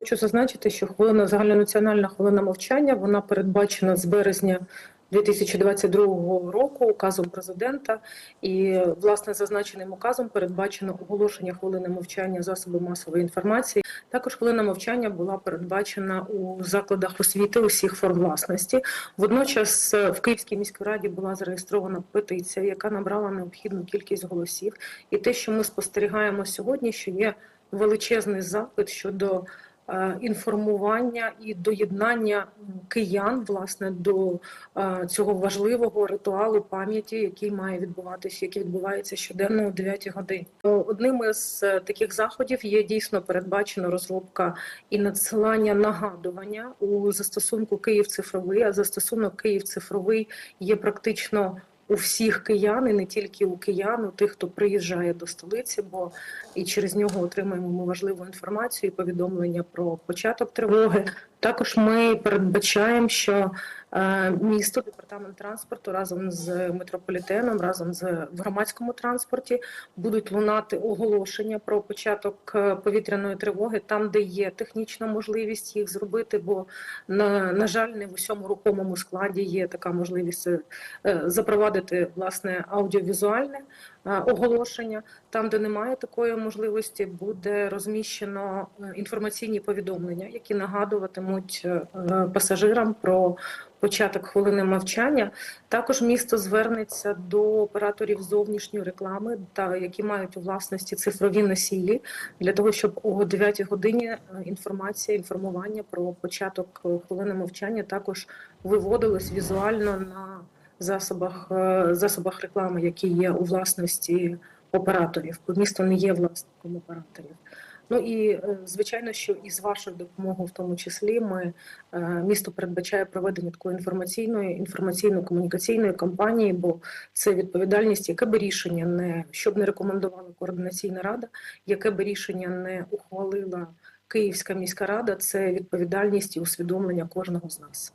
Хочу зазначити, що хвилина загальнонаціональна хвилина мовчання вона передбачена з березня 2022 року указом президента, і власне зазначеним указом передбачено оголошення хвилини мовчання засоби масової інформації. Також хвилина мовчання була передбачена у закладах освіти усіх форм власності. Водночас в Київській міській раді була зареєстрована петиція, яка набрала необхідну кількість голосів. І те, що ми спостерігаємо сьогодні, що є величезний запит щодо інформування і доєднання киян власне до е, цього важливого ритуалу пам'яті, який має відбуватися, який відбувається щоденно о 9 годині. Одним із е, таких заходів є дійсно передбачена розробка і надсилання нагадування у застосунку Київ цифровий. А застосунок Київ цифровий є практично у всіх киян, і не тільки у киян, у тих, хто приїжджає до столиці, бо і через нього отримуємо ми важливу інформацію і повідомлення про початок тривоги. Також ми передбачаємо, що е, місто, департамент транспорту разом з метрополітеном, разом з громадському транспорті будуть лунати оголошення про початок е, повітряної тривоги, там, де є технічна можливість їх зробити. Бо на, на жаль, не в усьому рухомому складі є така можливість е, запровадити власне аудіовізуальне оголошення. Там, де немає такої можливості, буде розміщено інформаційні повідомлення, які нагадуватимуть пасажирам про початок хвилини мовчання. Також місто звернеться до операторів зовнішньої реклами, та які мають у власності цифрові носії, для того, щоб о 9 годині е, інформація, інформування про початок е, хвилини мовчання також виводилось візуально на засобах, е, засобах реклами, які є у власності операторів, місто не є власником операторів. Ну і е, звичайно, що і з вашою допомогою, в тому числі, ми е, місто передбачає проведення такої інформаційної інформаційно-комунікаційної кампанії, бо це відповідальність, яке би рішення не щоб не рекомендувала координаційна рада, яке би рішення не ухвалила Київська міська рада, це відповідальність і усвідомлення кожного з нас.